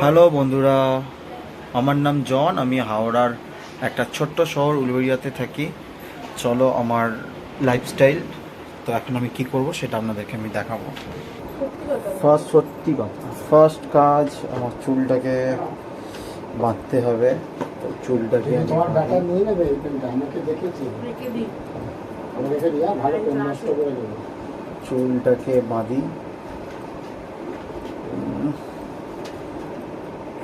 Hello বন্ধুরা আমার নাম জন আমি হাওড়ার একটা ছোট্ট শহর উলবেড়িয়াতে থাকি। চলো আমার লাইফস্টাইল তো এখন আমি কি করব সেটা আপনাদেরকে আমি দেখাবো। ফার্স্ট সত্যি কথা ফার্স্ট কাজ আমার চুলটাকে বাঁধতে হবে। তো চুলটাকে আমি তোমার ডাটা বাঁধি। নিয়ে নেবে এইখানটা আমাকে দেখেছি আমি রেখে দিয়া ভালো করে নষ্ট করে দেবো চুলটাকে বাঁধি উম,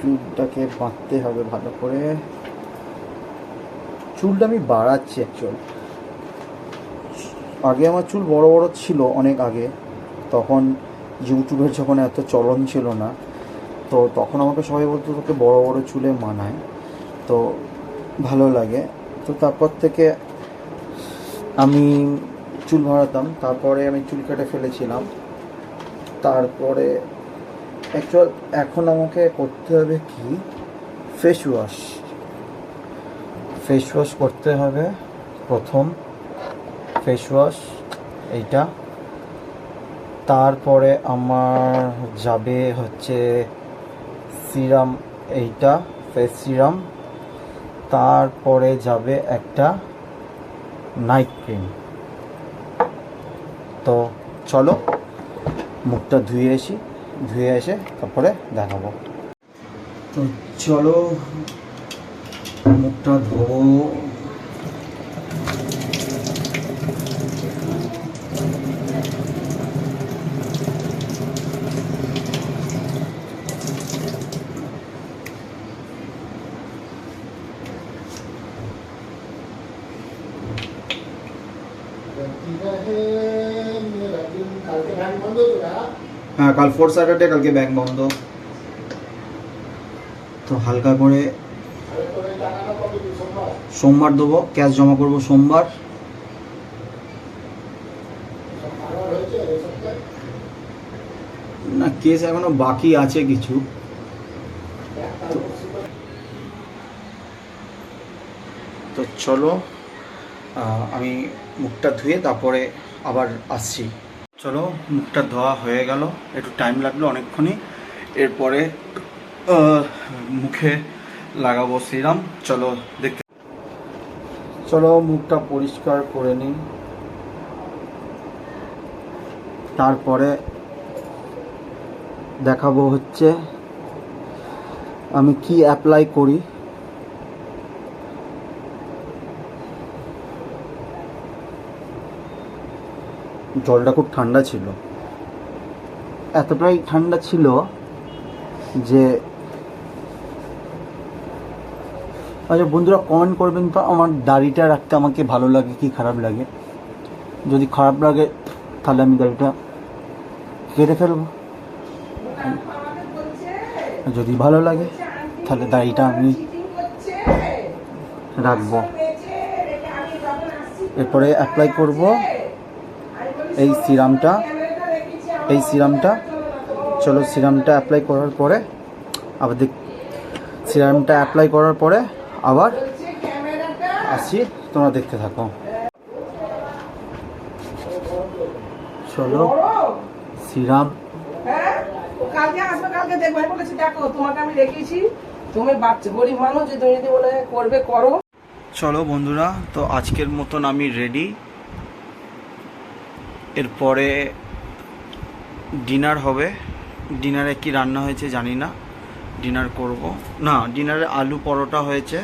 চুলটাকে বাঁধতে হবে ভালো করে। চুলটা আমি বাড়াচ্ছি অ্যাকচুয়াল আগে আমার চুল বড় বড় ছিল অনেক আগে। তখন ইউটিউবের যখন এত চলন ছিল না, তো তখন আমাকে সবাই বলতো, তোকে বড় বড় চুলে মানায়। তো ভালো লাগে। তো তারপর থেকে আমি চুল ভাড়াতাম তারপরে আমি চুল কেটে ফেলেছিলাম। তারপরে অ্যাকচুয়াল এখন আমাকে করতে হবে কি? ফেস ওয়াশ ফেস ওয়াশ করতে হবে প্রথম। ফেস ওয়াশ এইটা। তারপরে আমার যাবে হচ্ছে সিরাম, এইটা ফেস সিরাম। তারপরে যাবে একটা নাইট ক্রিম তো চলো, মুখটা ধুয়ে আসি। ধুয়ে এসে তারপরে দেখাবো। তো চলো মুখটা ধোবো। কালকে ভ্যান বন্ধ তো হ্যাঁ কাল ফোর স্যাটারডে কালকে ব্যাংক বন্ধ। তো হালকা করে সোমবার দেবো ক্যাশ জমা করব সোমবার। না কেস এখনও বাকি আছে কিছু। তো চলো আমি মুখটা ধুয়ে তারপরে আবার আসছি। চলো, মুখটা ধোয়া হয়ে গেল। একটু টাইম লাগল অনেকক্ষণই। এরপরে মুখে লাগাবো সিরাম। চলো, দেখতে চলো, মুখটা পরিষ্কার করে নিই। তারপরে দেখাবো হচ্ছে আমি কি অ্যাপ্লাই করি। জলটা খুব ঠান্ডা ছিল। এতটাই ঠান্ডা ছিল যে আচ্ছা বন্ধুরা কমেন্ট করবেন তো আমার দাড়িটা রাখতে আমাকে ভালো লাগে কি খারাপ লাগে? যদি খারাপ লাগে, তাহলে আমি দাড়িটা কেটে ফেলব। যদি ভালো লাগে, তাহলে দাড়িটা আমি রাখব। এরপরে অ্যাপ্লাই করব। এই সিরামটা এই সিরামটা চলো সিরামটা অ্যাপ্লাই করার পরে আবার দেখ সিরামটা অ্যাপ্লাই করার পরে আবার আসছি তোমরা দেখতে থাকো। চলো সিরাম। ও কালকে আসবে কালকে দেখবে। বলেছি দেখো তোমাকে আমি রেখেছি তুমি বাচ্চা গরিব মানুষ যে তুমি যদি বলে করবে করো। চলো বন্ধুরা তো আজকের মতন আমি রেডি এরপরে ডিনার হবে। ডিনারে কি রান্না হয়েছে জানি না। ডিনার করব। না, ডিনারে আলু পরোটা হয়েছে।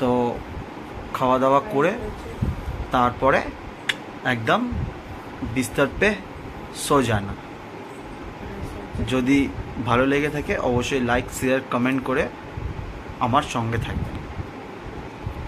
তো খাওয়া দাওয়া করে তারপরে একদম বিস্তার পে সোজানা যদি ভালো লেগে থাকে, অবশ্যই লাইক শেয়ার কমেন্ট করে আমার সঙ্গে থাকবেন।